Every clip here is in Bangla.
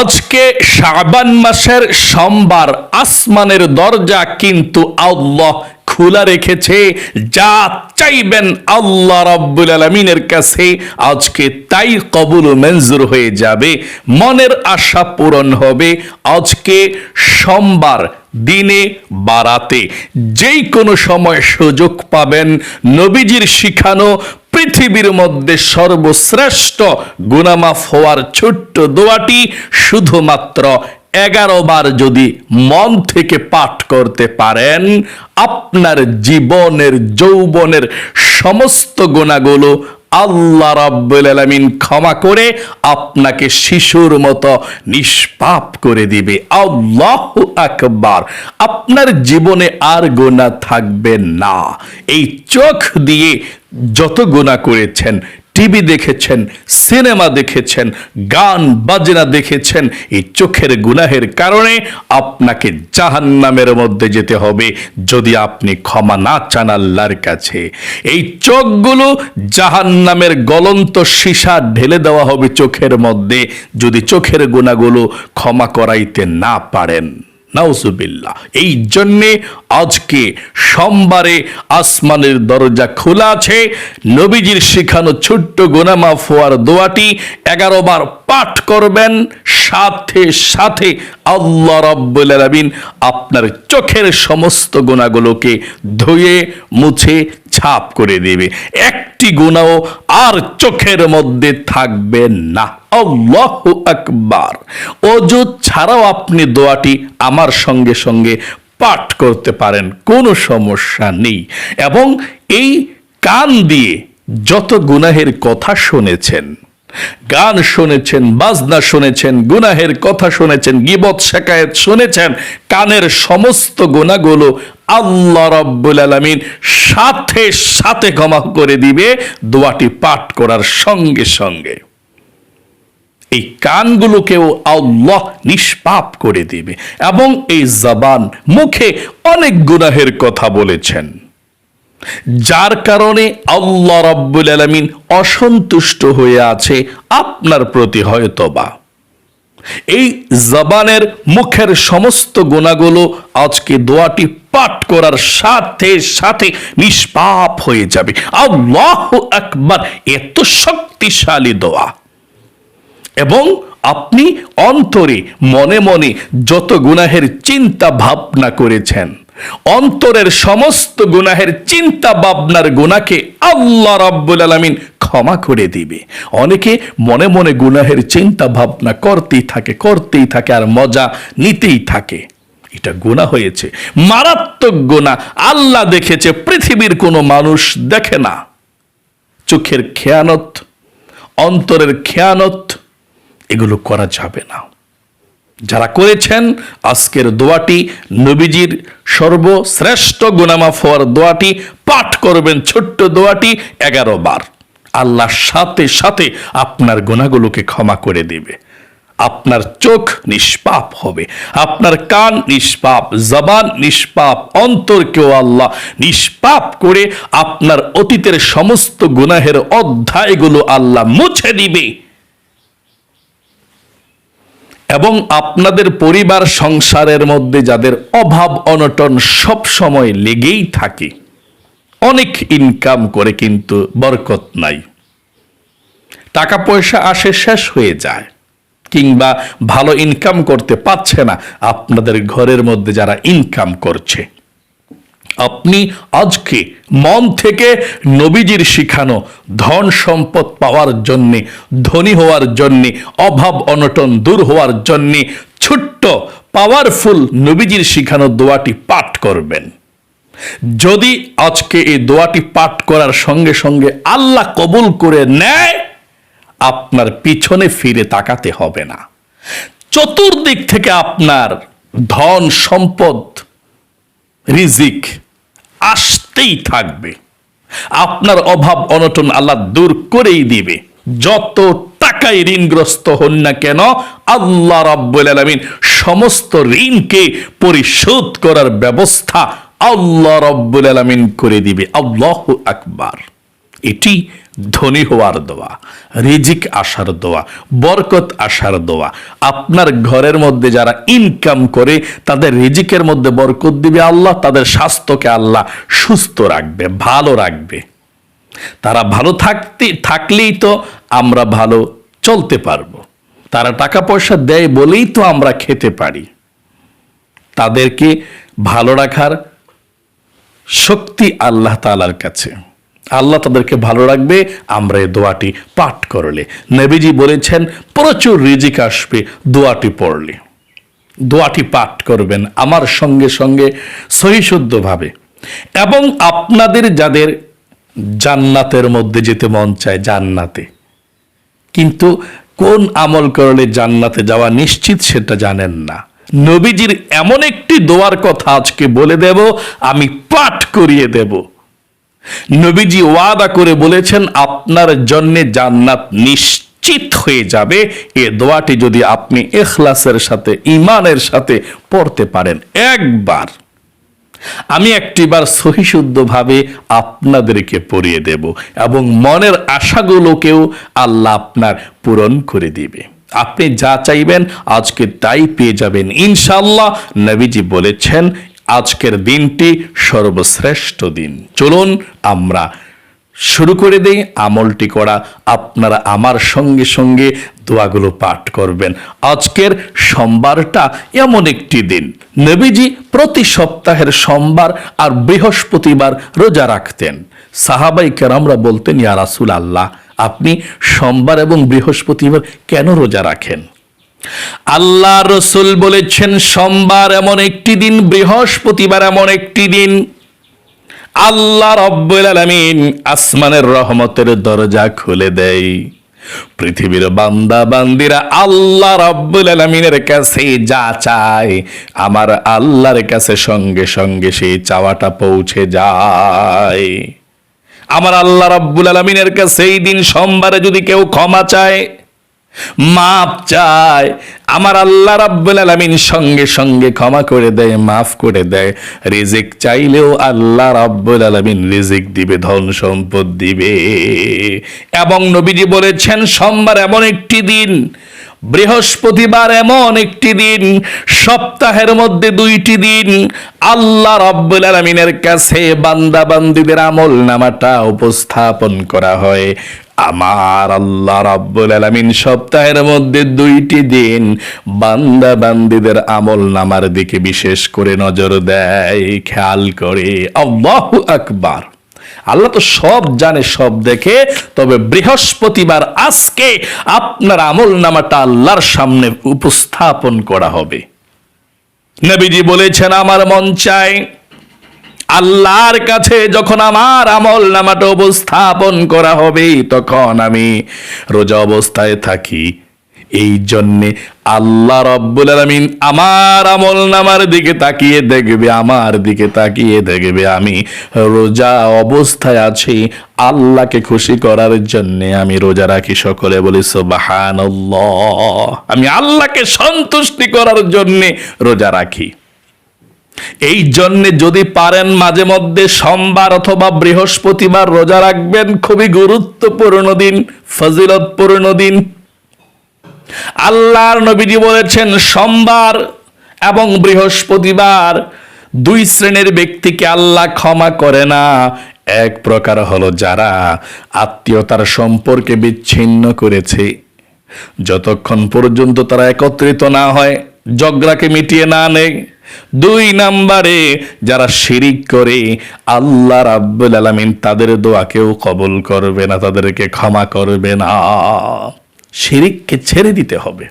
আজকে শাবান মাসের সোমবার আসমানের দরজা কিন্তু আল্লাহ খোলা রেখেছে। যা চাইবেন আল্লাহ রাব্বুল আলমিনের কাছে, আজকে তাই কবুল মঞ্জুর হয়ে যাবে। মনের আশা পূরণ হবে আজকে সোমবার দিনে বারাতে। যেই কোনো সময় সুযোগ পাবেন নবীজির শিখানো পৃথিবীর মধ্যে সর্বশ্রেষ্ঠ গুনামাফ হওয়ার ছোট্ট দোয়াটি শুধুমাত্র এগারো বার যদি মন থেকে পাঠ করতে পারেন, আপনার জীবনের, যৌবনের সমস্ত গুণাগুলো আল্লাহ রাব্বুল আলামিন ক্ষমা করে আপনাকে শিশুর মতো নিষ্পাপ করে দিবে। আল্লাহ আকবার। আপনার জীবনে আর গোনা থাকবে না। এই চোখ দিয়ে যত গোনা করেছেন টিভি দেখেছেন, সিনেমা দেখেছেন, গান, বাজনা দেখেছেন, এই চোখের গুনাহের কারণে আপনাকে জাহান্নামের মধ্যে যেতে হবে যদি আপনি ক্ষমা না চান আল্লাহর কাছে। এই চোখগুলো জাহান্নামের গলন্ত সীসা ঢেলে দেওয়া হবে চোখের মধ্যে যদি চোখের গুণাগুলো ক্ষমা করাইতে না পারেন। নাউজুবিল্লাহ। এই জন্যে আজকে সোমবারে আসমানের দরজা খোলা আছে। নবীজির শিখানো ছোট্ট গোনামা ফোয়ার দোয়াটি এগারো বার পাঠ করবেন। সাথে সাথে আল্লাহ রব্বুল আলমিন আপনার চোখের সমস্ত গোনাগুলোকে ধুয়ে, মুছে ছাপ করে দেবে। একটি গুণাও আর চোখের মধ্যে থাকবে না। আকবার। অজু ছাড়াও আপনি দোয়াটি আমার সঙ্গে সঙ্গে পাঠ করতে পারেন, কোনো সমস্যা নেই। এবং এই কান দিয়ে যত গুনাহের কথা শুনেছেন, গান শুনেছেন, বাজনা শুনেছেন, গুনাহের কথা শুনেছেন, গিবত শেখায়ত শুনেছেন, কানের সমস্ত গুণাগুলো আল্লাহ রাব্বুল আলামিন সাথে সাথে ক্ষমা করে দিবে, দোয়াটি পাঠ করার সঙ্গে সঙ্গে। এই কানগুলোকেও আল্লাহ নিষ্পাপ করে দিবে এবং এই জবান মুখে অনেক গুনাহের কথা বলেছেন। যার কারণে আল্লাহ রাব্বুল আলামিন অসন্তুষ্ট হয়ে আছে, আপনার প্রতি হয়তোবা। এই জবানের মুখের সমস্ত গুণাগুলো আজকে দোয়াটি পাঠ করার সাথে সাথে নিষ্পাপ হয়ে যাবে। আল্লাহ আকবার, এত শক্তিশালী দোয়া। এবং আপনি অন্তরে মনে মনে যত গুনাহের চিন্তা ভাবনা করেছেন, অন্তরের সমস্ত গুনাহের চিন্তা ভাবনার গুনাকে আল্লাহ রাব্বুল আলামিন ক্ষমা করে দিবে। অনেকে মনে মনে গুনাহের চিন্তা ভাবনা করতেই থাকে করতেই থাকে আর মজা নিতেই থাকে। এটা গুণা হয়েছে। মারাত্মক গুণা আল্লাহ দেখেছে, পৃথিবীর কোনো মানুষ দেখে না। চোখের খেয়ানত, অন্তরের খেয়ানত, এগুলো করা যাবে না। যারা করেছেন, আজকের দোয়াটি নবীজির সর্বশ্রেষ্ঠ গুনামা ফোয়ার দোয়াটি, পাঠ করবেন ছোট্ট দোয়াটি এগারো বার। আল্লাহ সাথে সাথে আপনার গুণাগুলোকে ক্ষমা করে দেবে। আপনার চোখ নিষ্পাপ হবে, আপনার কান নিষ্পাপ, জবান নিষ্পাপ, অন্তরকেও আল্লাহ নিষ্পাপ করে আপনার অতীতের সমস্ত গুনাহের অধ্যায়গুলো আল্লাহ মুছে দিবে। এবং আপনাদের পরিবার সংসারের মধ্যে যাদের অভাব অনটন সব সময় লেগেই থাকে অনেক ইনকাম করে কিন্তু বরকত নাই। টাকা পয়সা আসে শেষ হয়ে যায়, কিংবা ভালো ইনকাম করতে পারছে না আপনাদের ঘরের মধ্যে যারা ইনকাম করছে। আপনি আজকে মন থেকে নবীজির শিখানো ধন সম্পদ পাওয়ার জন্যে, ধনী হওয়ার জন্যে, অভাব অনটন দূর হওয়ার জন্যে ছোট্ট পাওয়ারফুল নবীজির শিখানো দোয়াটি পাঠ করবেন। যদি আজকে এই দোয়াটি পাঠ করার সঙ্গে সঙ্গে আল্লাহ কবুল করে নেয়, আপনার পিছনে ফিরে তাকাতে হবে না। চতুর্দিক থেকে আপনার ধন, সম্পদ, রিজিক আসতেই থাকবে। আপনার অভাব, অনটন আল্লাহ দূর করেই দিবে। যত টাকায় ঋণগ্রস্ত হন না কেন, আল্লাহ রাব্বুল আলামিন সমস্ত ঋণকে পরিশোধ করার ব্যবস্থা আল্লাহ রাব্বুল আলামিন করে দিবে। আল্লাহু আকবার। এটি ধনী হওয়ার দোয়া, রিজিক আসার দোয়া, বরকত আসার দোয়া। আপনার ঘরের মধ্যে যারা ইনকাম করে, তাদের রিজিকের মধ্যে বরকত দিবে আল্লাহ, তাদের স্বাস্থ্যকে আল্লাহ সুস্থ রাখবে, ভালো রাখবে। তারা ভালো থাকতে, থাকলেই তো আমরা ভালো চলতে পারব। তারা টাকা পয়সা দেয় বলেই তো আমরা খেতে পারি। তাদেরকে ভালো রাখার শক্তি আল্লাহ তালার কাছে। আল্লাহ তাদেরকে ভালো রাখবে, আমরা এই দোয়াটি পাঠ করলে। নবীজি বলেছেন, প্রচুর রিজিক আসবে দোয়াটি পড়লে। দোয়াটি পাঠ করবেন আমার সঙ্গে সঙ্গে সহিশুদ্ধভাবে। এবং আপনাদের যাদের জান্নাতের মধ্যে যেতে মন চায় জান্নাতে। কিন্তু কোন আমল করলে জান্নাতে যাওয়া নিশ্চিত সেটা জানেন না। নবীজির এমন একটি দোয়ার কথা আজকে বলে দেব, আমি পাঠ করিয়ে দেব। নবীজি ওয়াদা করে বলেছেন, আপনার জন্য জান্নাত নিশ্চিত হয়ে যাবে। এ দোয়াটি যদি আপনি এখলাসের সাথে ইমানের সাথে পড়তে পারেন একবার। আমি একটিবার সহিশুদ্ধভাবে আপনাদেরকে পড়িয়ে দেব এবং মনের আশাগুলোকেও আল্লাহ আপনার পূরণ করে দিবে। আপনি যা চাইবেন আজকে তাই পেয়ে যাবেন। ইনশাল্লাহ নবীজি বলেছেন, আজকের দিনটি সর্বশ্রেষ্ঠ দিন। চলুন আমরা শুরু করে দেই আমলটি করা। আপনারা আমার সঙ্গে সঙ্গে দোয়াগুলো পাঠ করবেন। আজকের সোমবারটা এমন একটি দিন। নবীজি প্রতি সপ্তাহের সোমবার আর বৃহস্পতিবার রোজা রাখতেন। সাহাবাই কেরামরা বলতেন, ইয়া রাসুল আল্লাহ আপনি সোমবার এবং বৃহস্পতিবার কেন রোজা রাখেন? আল্লাহ রসুল বলেছেন, সোমবার এমন একটি দিন, বৃহস্পতিবার এমন একটি দিন। আল্লাহ রব্বুল আলমিন আসমানের রহমতের দরজা খুলে দেয়। পৃথিবীর বান্দা বান্দিরা আল্লাহ রব্বুল আলমিনের কাছে যা চায়, আমার আল্লাহর কাছে সঙ্গে সঙ্গে সেই চাওয়াটা পৌঁছে যায়। আমার আল্লাহ রব্বুল আলমিনের কাছে এই দিন সোমবারে যদি কেউ ক্ষমা চায় মাপ চায়। আমার আল্লাহ রাব্বুল আলামিন সঙ্গে সঙ্গে ক্ষমা করে দেয়, মাফ করে দেয়। রিজিক চাইলেও আল্লাহ রাব্বুল আলামিন রিজিক দিবে, ধন সম্পদ দিবে। এবং নবীজি বলেছেন, সোমবার এমন একটি দিন, বৃহস্পতিবার এমন একটি দিন, সপ্তাহের মধ্যে দুইটি দিন, আল্লাহ রাব্বুল আলামিনের কাছে বান্দা বান্দিদের আমল নামাটা উপস্থাপন করা হয়। আমার আল্লাহ রাব্বুল আলামিন সপ্তাহের মধ্যে দুইটি দিন বান্দা বান্দিদের আমল নামার দিকে বিশেষ করে নজর দেয়। খেয়াল করে। আল্লাহু আকবার। আল্লাহ তো সব জানে, সব দেখে। তবে বৃহস্পতিবার আজকে আপনার আমল নামাটা আল্লাহর সামনে উপস্থাপন করা হবে। নবীজি বলেছেন, আমার মন চায় আল্লাহর কাছে যখন আমার আমল নামাটা উপস্থাপন করা হবে, তখন আমি রোজা অবস্থায় থাকি। এই জন্যে আল্লাহ রব্বুল আলমিন আমার আমল নামার দিকে তাকিয়ে দেখবে, আমার দিকে তাকিয়ে দেখবে, আমি রোজা অবস্থায় আছি, আল্লাহকে খুশি করার জন্যে আমি রোজা রাখি সকলে বলি সোবাহান আমি আল্লাহকে সন্তুষ্টি করার জন্যে রোজা রাখি। এই জন্য যদি পারেন মাঝে মধ্যে সোমবার অথবা বৃহস্পতিবার রোজা রাখবেন। খুবই গুরুত্বপূর্ণ দিন, ফজিলতপূর্ণ দিন। আল্লাহর নবীজি বলেছেন, সোমবার এবং বৃহস্পতিবার দুই শ্রেণির ব্যক্তিকে আল্লাহ ক্ষমা করে না। এক প্রকার হলো যারা আত্মীয়তার সম্পর্কে বিচ্ছিন্ন করেছে। যতক্ষণ পর্যন্ত তারা একত্রিত না হয় জগরাকে মিটিয়ে না নেয় দুই নাম্বারে, যারা শিরিক করে, আল্লাহ রাব্বুল আলামিন তাদের দোয়াকেও কবুল করবে না, তাদেরকে ক্ষমা করবে না। শিরিককে ছেড়ে দিতে হবে।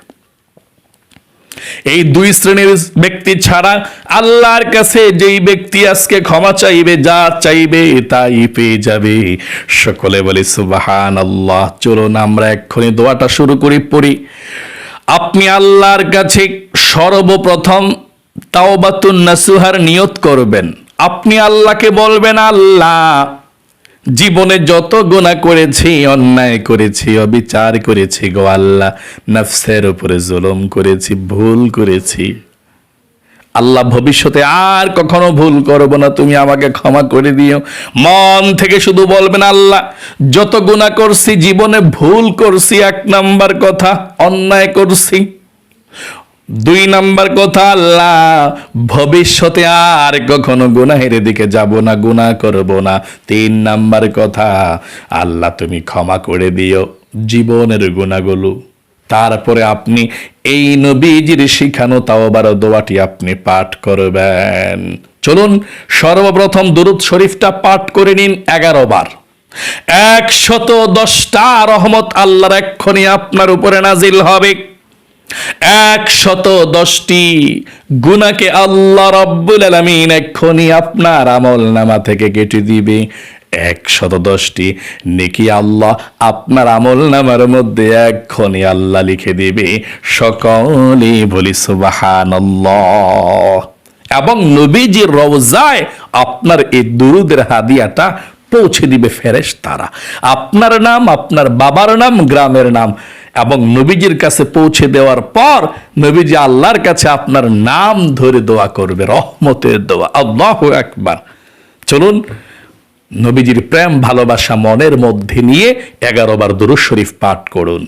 এই দুই শ্রেণির ব্যক্তি ছাড়া আল্লাহর কাছে যেই ব্যক্তি আজকে ক্ষমা চাইবে, যা চাইবে তাই পেয়ে যাবে। সকলে বলে সুবাহান আল্লাহ চলুন আমরা এক্ষুনি দোয়াটা শুরু করি, পড়ি। আপনি আল্লাহর কাছে সর্বপ্রথম তাওবাতুন নাসুহার নিয়ত করবেন। আপনি আল্লাহকে বলবেন, আল্লাহ, জীবনে যত গোনা করেছি, অন্যায় করেছি, অবিচার করেছি গো আল্লাহ, নফসের উপরে জুলুম করেছি, ভুল করেছি। আল্লাহ ভবিষ্যতে আর কখনো ভুল করব না, তুমি আমাকে ক্ষমা করে দিও। মন থেকে শুধু বলবেন, আল্লাহ, যত গুণা করছি, জীবনে ভুল করছি, এক নাম্বার কথা, অন্যায় করছি। দুই নাম্বার কথা, আল্লাহ, ভবিষ্যতে আর কখনো গুনাহের দিকে যাব না, গুনাহ করব না। তিন নাম্বার কথা, আল্লাহ, তুমি ক্ষমা করে দিও জীবনের গুণাগুলো তারপরে আপনি এই নবীজির শিখানো তাওবার দোয়াটি আপনি পাঠ করবেন। চলুন, সর্বপ্রথম দুরুদ শরীফটা পাঠ করে নিন এগারো বার। একশত দশটা রহমত আল্লাহর এক্ষণি আপনার উপরে নাজিল হবে। একশত দশটি গুনাকে আল্লাহ রব্বুল আলমিন এক্ষুনি আপনার আমল নামা থেকে কেটে দিবে। একশত দশটি নেকি আল্লাহ আপনার আমল নামার মধ্যে এক্ষুনি আল্লাহ লিখে দিবে সকলে বলি সুবাহান এবং নবীজির রওজায় আপনার এই দুরুদের হাদিয়াটা পৌঁছে দিবে ফেরেশ তারা আপনার নাম, আপনার বাবার নাম, গ্রামের নাম এবং নবীজির কাছে পৌঁছে দেওয়ার পর নবীজি আল্লাহর কাছে আপনার নাম ধরে দোয়া করবে, রহমতের দোয়া। আল্লাহ একবার চলুন, নবীজির প্রেম, ভালোবাসা, মনের মধ্যে নিয়ে এগারো বার দুরুশরীফ পাঠ করুন।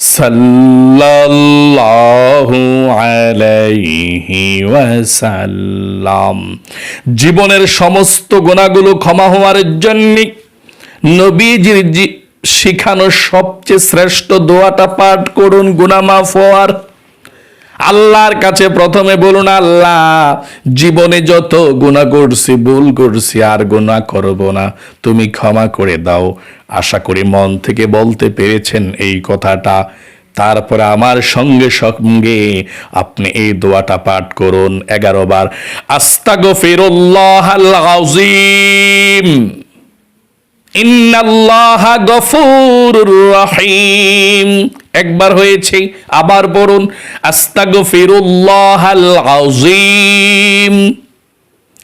সাল্লাল্লাহু আলাইহি ওয়াসাল্লাম। জীবনের সমস্ত গুণাগুলো ক্ষমা হওয়ার জন্য নবীজির শিখানো সবচেয়ে শ্রেষ্ঠ দোয়াটা পাঠ করুন গুনাহ মাফ হওয়ার। আল্লাহর কাছে প্রথমে বলুন, আল্লাহ, জীবনে যত গুণা করছি, ভুল করছি, আর গুণা করব না। তুমি ক্ষমা করে দাও। আশা করি মন থেকে বলতে পেরেছেন এই কথাটা। তারপরে আমার সঙ্গে সঙ্গে আপনি এই দোয়াটা পাঠ করুন এগারো বার। আস্তাগফিরুল্লাহ আল আযীম। ইন্নাল্লাহা গফুরুর রহিম। একবার হয়েছে, আবার পড়ুন। আস্তাগফিরুল্লাহ আযীম।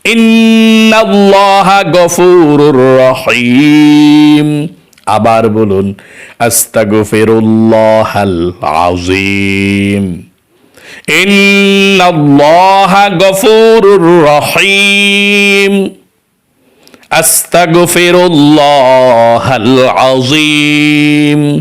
ইন্নাল্লাহ গফুরুর রহিম। আবার বলুন আস্তাগফিরুল্লাহ আযীম। ইন্নাল্লাহ গফুরুর রহিম। আস্তাগফিরুল্লাহ আযীম।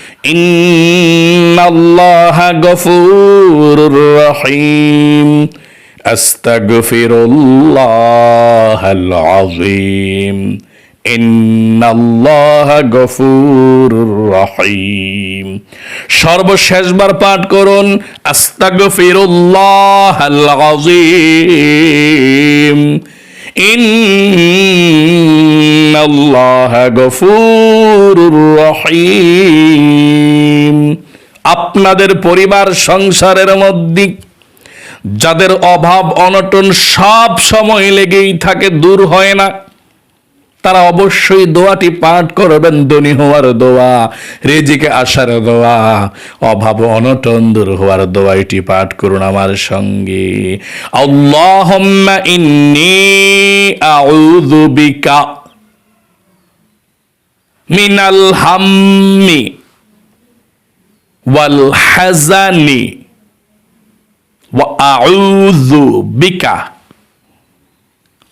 ইন্নাল্লাহা গফুরুর রহিম। আস্তাগফিরুল্লাহাল আযীম। সর্বশেষবার পাঠ করুন আস্তাগফিরুল্লাহ আল্লাহ আপনাদের পরিবার সংসারের মধ্যে যাদের অভাব অনটন সব সময় লেগেই থাকে দূর হয় না। তারা অবশ্যই দোয়াটি পাঠ করবেন, ধনী হওয়ার দোয়া, রেজিকে আসার দোয়া, অভাব অনটন দূর হওয়ার দোয়া, এটি পাঠ করুন আমার সঙ্গে। মিনাল হাম্মি ওয়াল হাজানি বিকা।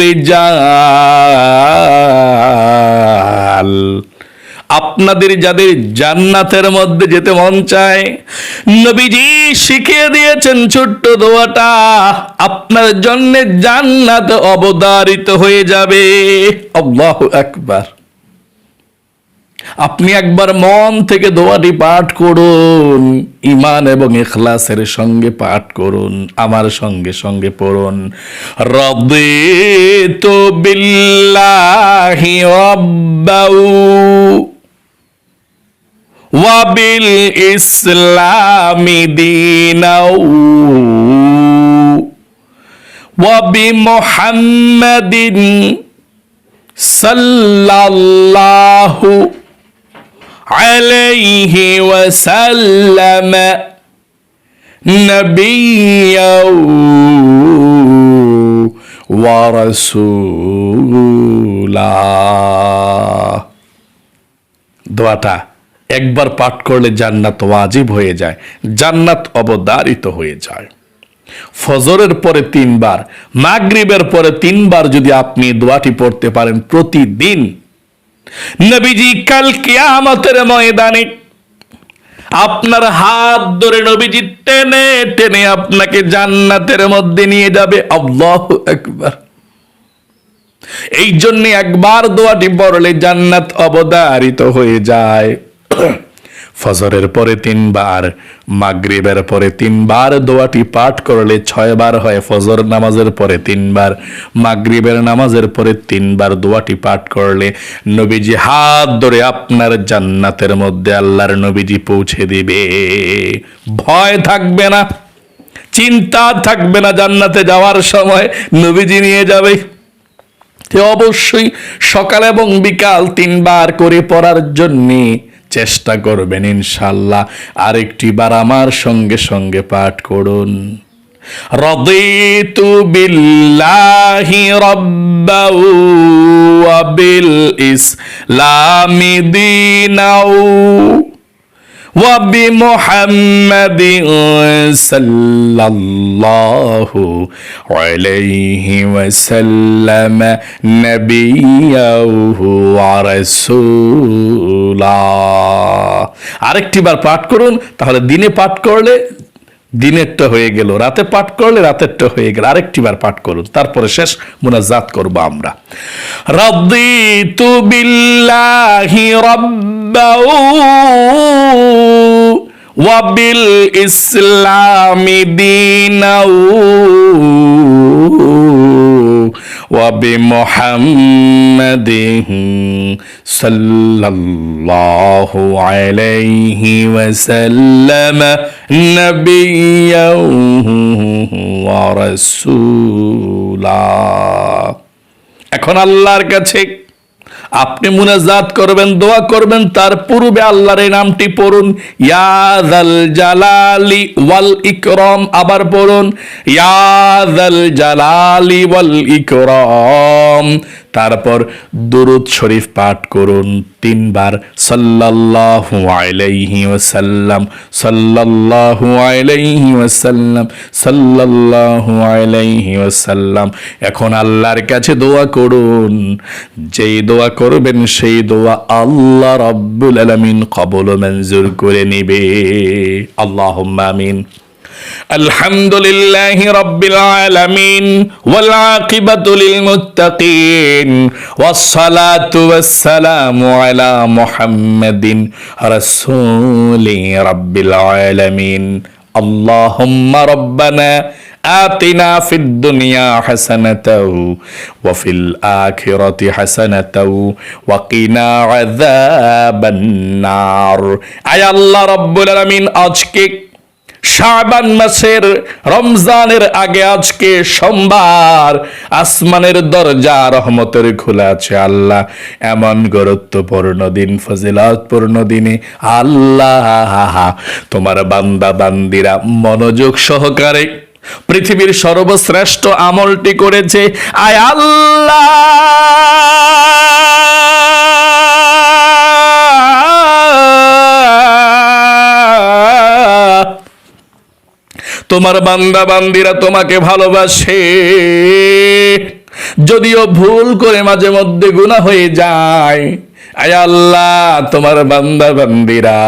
রিজাল আপনাদের যাদের জান্নাতের মধ্যে যেতে মন চায়, নবীজি শিখিয়ে দিয়েছেন ছোট্ট দোয়াটা, আপনার জন্য জান্নাত অবদারিত হয়ে যাবে। আল্লাহ একবার আপনি একবার মন থেকে দোয়াটি পাঠ করুন ইমান এবং ইখলাসের সঙ্গে পাঠ করুন, আমার সঙ্গে সঙ্গে পড়ুন। রদিতু বিল্লাহি রাব্বাউ ওয়া বিল ইসলামি দীনাও ওয়াবি বিমুহাম্মাদিন সাল্লাল্লাহু عليه وسلم نبيا ورسولا দোয়াটা একবার পাঠ করলে জান্নাত ওয়াজিব হয়ে যায় জান্নাত অবদারিত হয়ে যায় ফজরের পরে তিনবার মাগরিবের পরে তিনবার যদি আপনি দোয়াটি পড়তে পারেন প্রতিদিন নবীজি কাল কিয়ামতের ময়দানে আপনার হাত ধরে নবীজি টেনে টেনে আপনাকে জান্নাতের মধ্যে নিয়ে যাবে। আল্লাহ একবার এই জন্য একবার দোয়াটি পড়লে জান্নাত অবদারিত হয়ে যায়। ফজরের পরে তিনবার, মাগরিবের পরে তিনবার, দোয়াটি পাঠ করলে ছয়বার হয় ফজর নামাজের পরে তিনবার, মাগরিবের নামাজের পরে তিনবার দোয়াটি পাঠ করলে নবীজি হাত ধরে আপনার জান্নাতের মধ্যে আল্লাহর নবীজি পৌঁছে দিবে। ভয় থাকবে না, চিন্তা থাকবে না জান্নাতে যাওয়ার সময় নবীজি নিয়ে যাবে। অবশ্যই সকাল এবং বিকাল তিনবার করে পড়ার জন্যে চেষ্টা করবেন ইনশাল্লাহ আরেকটি বার আমার সঙ্গে সঙ্গে পাঠ করুন। রদিতু বিল্লাহি রব্বাউ ওয়া বিল ইসলামি দীনাও وبمحمد صلى الله عليه وسلم نبيا ورسولا আরেকটি বার পাঠ করুন তাহলে দিনে পাঠ করলে দিনেরটা হয়ে গেল রাতে পাঠ করলে রাতেরটা হয়ে গেল আরেকটি বার পাঠ করুন তারপরে শেষ মুনাজাত করব আমরা রাদিতু বিল্লাহি রাব্বাউ ওয়া বিল ইসলামি দীনাও وبمحمد صلى الله عليه وسلم نبيا ورسولا এখন আল্লাহর কাছে আপনি মুনাজাত করবেন, দোয়া করবেন, তার পূর্বে আল্লাহর এই নামটি পড়ুন। ইয়াদাল জালালি ওয়াল ইকরম, আবার পড়ুন ইয়াদাল জালালি ওয়াল ইকরম। তারপর দুরুদ শরীফ পাঠ করুন তিনবার। সাল্লাল্লাহু আলাইহি ওয়াসাল্লাম, সাল্লাল্লাহু আলাইহি ওয়াসাল্লাম, সাল্লাল্লাহু আলাইহি ওয়াসাল্লাম। এখন আল্লাহর কাছে দোয়া করুন। যেই দোয়া করবেন সেই দোয়া আল্লাহ রাব্বুল আলামিন কবল মঞ্জুর করে নেবে। আল্লাহুম্মা আমিন। الحمد لله رب العالمين والعاقبة للمتقين والصلاة والسلام على محمد رسول رب العالمين اللهم ربنا آتنا في الدنيا حسنة وفي الآخرة حسنة وقنا عذاب النار أي الله رب العالمين أجكك শাবান মাসের রমজানের আগে আজকে সোমবার আসমানের দরজা রহমতের খোলা আছে আল্লাহ। এমন গুরুত্বপূর্ণ দিন, ফজিলাতপূর্ণ দিনে আল্লাহ, তোমার বান্দা বান্দিরা মনোযোগ সহকারে পৃথিবীর সর্বশ্রেষ্ঠ আমলটি করেছে। আয় আল্লাহ! তোমার বান্দা বান্দিরা তোমাকে ভালোবাসে। যদিও ভুল করে মাঝে মধ্যে গুণা হয়ে যায়, আয় আল্লাহ তোমার বান্দা বান্দিরা,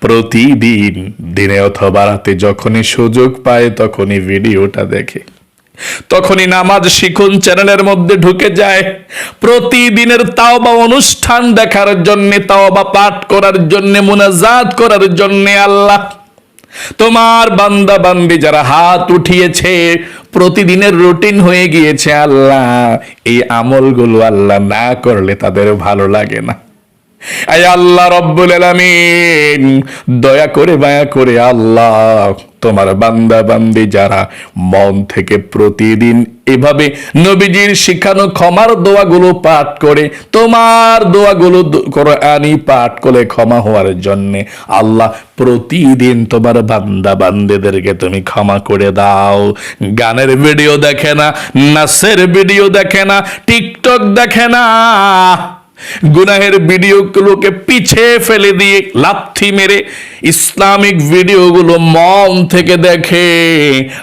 প্রতিদিন, দিনে অথবা রাতে যখনই সুযোগ পায় তখনই ভিডিওটা দেখে। তখনই নামাজ শিখুন, চ্যানেলের মধ্যে ঢুকে যায়। প্রতিদিনের তাওবা অনুষ্ঠান দেখার জন্য, তাওবা পাঠ করার জন্য, মুনাজাত করার জন্য আল্লাহ তোমার বান্দা বান্দি যারা হাত উঠিয়েছে, প্রতিদিনের রুটিন হয়ে গিয়েছে আল্লাহ। এই আমলগুলো আল্লাহ না করলে তাদের ভালো লাগে না। আল্লাহ রব্বুল আলামিন, দয়া করে মায়া করে আল্লাহ, তোমার বান্দা বান্দি যারা মন থেকে প্রতিদিন এভাবে নবীজির শিখানো ক্ষমার দোয়াগুলো পাঠ করে, তোমার দোয়াগুলো কোরআনই পাঠ করে ক্ষমা হওয়ার জন্য আল্লাহ প্রতিদিন তোমার বান্দা বান্দিদেরকে তুমি ক্ষমা করে দাও। গানের ভিডিও দেখে না, নাচের ভিডিও দেখে না, টিকটক দেখে না। গুনাহের ভিডিওগুলোকে পিছে ফেলে দিয়ে লাথি মেরে ইসলামিক ভিডিওগুলো মন থেকে দেখে।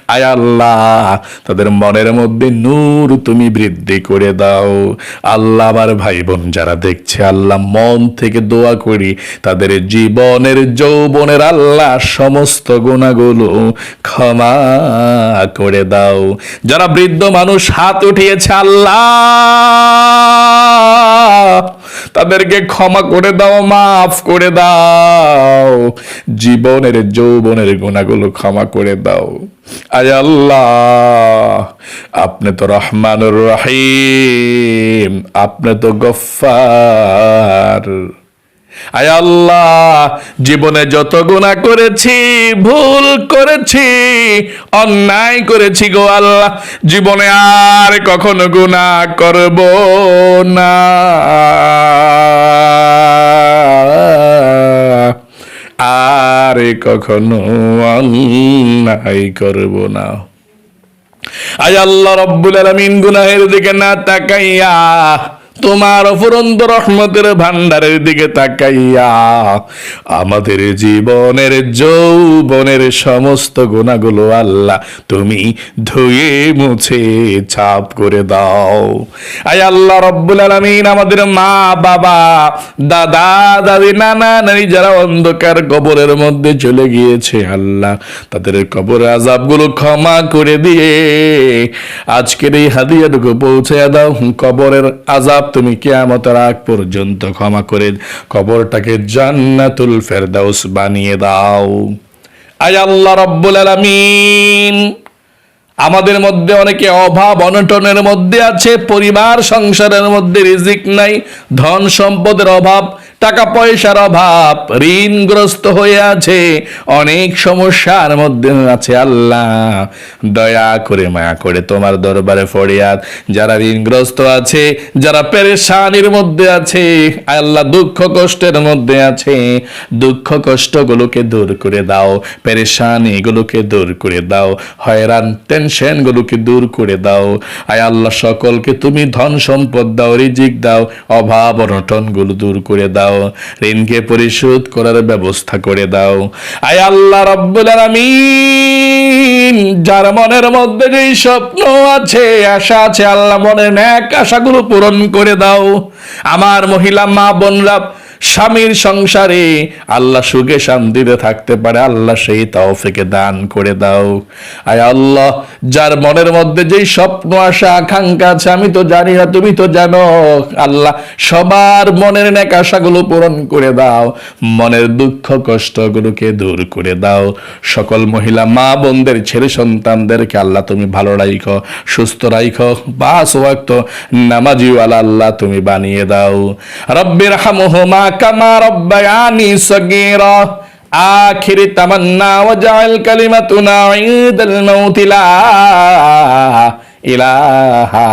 আয় আল্লাহ, তাদের মনের মধ্যে নূর তুমি বৃদ্ধি করে দাও। আল্লাহ আমার ভাই বোন যারা দেখছে, আল্লাহ মন থেকে দোয়া করি, তাদের জীবনের, যৌবনের আল্লাহ সমস্ত গুণাগুলো ক্ষমা করে দাও। যারা বৃদ্ধ মানুষ, হাত উঠিয়েছে, আল্লাহ তাদেরকে ক্ষমা করে দাও, মাফ করে দাও। জীবনের, যৌবনের গুণাগুলো ক্ষমা করে দাও। আয় আল্লাহ, আপনি তো রহমানুর রহিম, আপনি তো গফার আয় আল্লাহ, জীবনে যত গুণা করেছি, ভুল করেছি, অন্যায় করেছি গো আল্লাহ, জীবনে আর কখনো গুণা করব না। আর কখনো অন্যায় করব না। আয় আল্লাহ, রব্বুল আলামিন গুনাহের দিকে না তাকাইয়া তোমার অফুরন্ত রহমতের ভান্ডারের দিকে তাকাইয়া আমাদের জীবনের যৌবনের সমস্ত গুণাগুলো আল্লাহ তুমি ধুয়ে মুছে ছাপ করে দাও। আয় আল্লাহ রব্বুল আলামিন আমাদের মা, বাবা, দাদা, দাদি, নানা, নানি যারা অন্ধকার কবরের মধ্যে চলে গিয়েছে আল্লাহ, তাদের কবর আজাবগুলো ক্ষমা করে দিয়ে আজকের এই হাদিয়াটুকু পৌঁছে দাও। কবরের আজাব তুমি কেয়ামতের আগ পর্যন্ত ক্ষমা করে কবরটাকে জান্নাতুল ফেরদাউস বানিয়ে দাও। আয় আল্লাহ রব্বুল আলামিন। আমাদের মধ্যে অনেকে অভাব, অনটনের মধ্যে আছে, পরিবার, সংসারের মধ্যে রিজিক নাই ধন সম্পদের অভাব। টাকা পয়সার অভাব, ঋণগ্রস্ত হয়ে আছে, অনেক সমস্যার মধ্যে আছে আল্লাহ। দয়া করে মায়া করে তোমার দরবারে ফরিয়াদ। যারা ঋণগ্রস্ত আছে, যারা পেরেশানির মধ্যে আছে, আল্লাহ দুঃখ কষ্টের মধ্যে আছে, দুঃখ কষ্টগুলোকে দূর করে দাও, পেরেশানিগুলোকে দূর করে দাও, হয়রান, টেনশনগুলোকে দূর করে দাও। আয় আল্লাহ, সকলকে তুমি ধন সম্পদ দাও, রিজিক দাও, অভাব অনটনগুলো দূর করে দাও। ঋণকে পরিশোধ করার ব্যবস্থা করে দাও। আয় আল্লাহ রব্বুল আলামিন, যার মনের মধ্যে যেই স্বপ্ন আছে, আশা আছে, আল্লাহ মনের ন্যাক আশাগুলো পূরণ করে দাও। আমার মহিলা মা বোনরা স্বামীর সংসারে আল্লাহ সুখে শান্তিতে থাকতে পারে, আল্লাহ সেই তৌফিকে দান করে দাও। আয় আল্লাহ, যার মনের মধ্যে যেই স্বপ্ন, আশা, আকাঙ্ক্ষা আছে, আমি তো জানি না, তুমি তো জানো। আল্লাহ, সবার মনের নেক আশাগুলো পূরণ করে দাও, মনের দুঃখ, কষ্টগুলোকে দূর করে দাও। সকল মহিলা, মা বোনদের, ছেলে সন্তানদেরকে আল্লাহ তুমি ভালো রাইখো, সুস্থ রাইখো, বাস ওয়াক্ত নামাজিওয়ালা আল্লাহ তুমি বানিয়ে দাও। রব্বির হামহুমা কামা সগীরা আখির কালিমাতুনা ইলাহা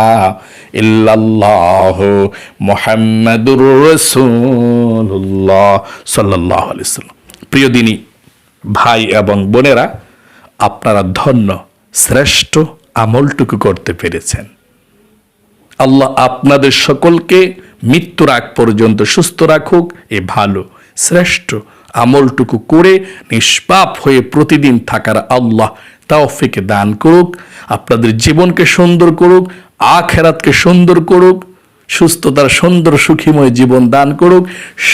মুহাম্মাদুর রাসূলুল্লাহ সাল্লাল্লাহু আলাইহি সাল্লাম প্রিয় দিনী, ভাই এবং বোনেরা, আপনারা ধন্য, শ্রেষ্ঠ আমলটুকু করতে পেরেছেন। আল্লাহ আপনাদের সকলকে মৃত্যুর আগ পর্যন্ত সুস্থ রাখুক, এ ভালো। শ্রেষ্ঠ আমলটুকু করে নিষ্পাপ হয়ে প্রতিদিন থাকার আল্লাহ তাওফিকে দান করুক, আপনাদের জীবনকে সুন্দর করুক, আখেরাতকে সুন্দর করুক, সুস্থতার সুন্দর সুখীময় জীবন দান করুক।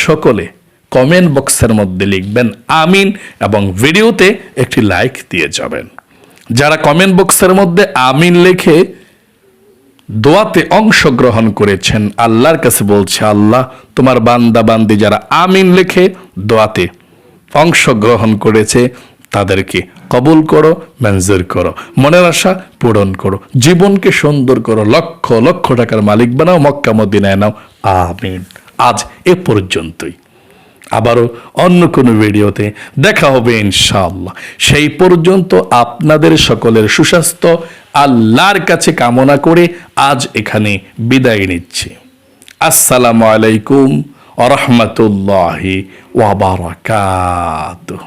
সকলে কমেন্ট বক্সের মধ্যে লিখবেন আমিন এবং ভিডিওতে একটি লাইক দিয়ে যাবেন। যারা কমেন্ট বক্সের মধ্যে আমিন লেখে দোয়াতে অংশগ্রহণ করেছেন। আল্লাহর কাছে বলছে, আল্লাহ, তোমার বান্দা, বান্দি যারা আমিন লেখে, দোয়াতে অংশগ্রহণ করেছে, তাদেরকে কবুল করো, মঞ্জুর করো, মনের আশা পূরণ করো, জীবনকে সুন্দর করো, লক্ষ লক্ষ টাকার মালিক বানাও, মক্কা, মদিনায় নাও, আমিন। আজ এ পর্যন্তই। আবারও অন্য কোনো ভিডিওতে দেখা হবে ইনশাআল্লাহ। সেই পর্যন্ত আপনাদের সকলের সুস্বাস্থ্য, আল্লাহর কাছে কামনা করে আজ এখানে বিদায় নিচ্ছি। আসসালামু আলাইকুম আ রহমতুল্লাহি ওয়াবারাকাতুহ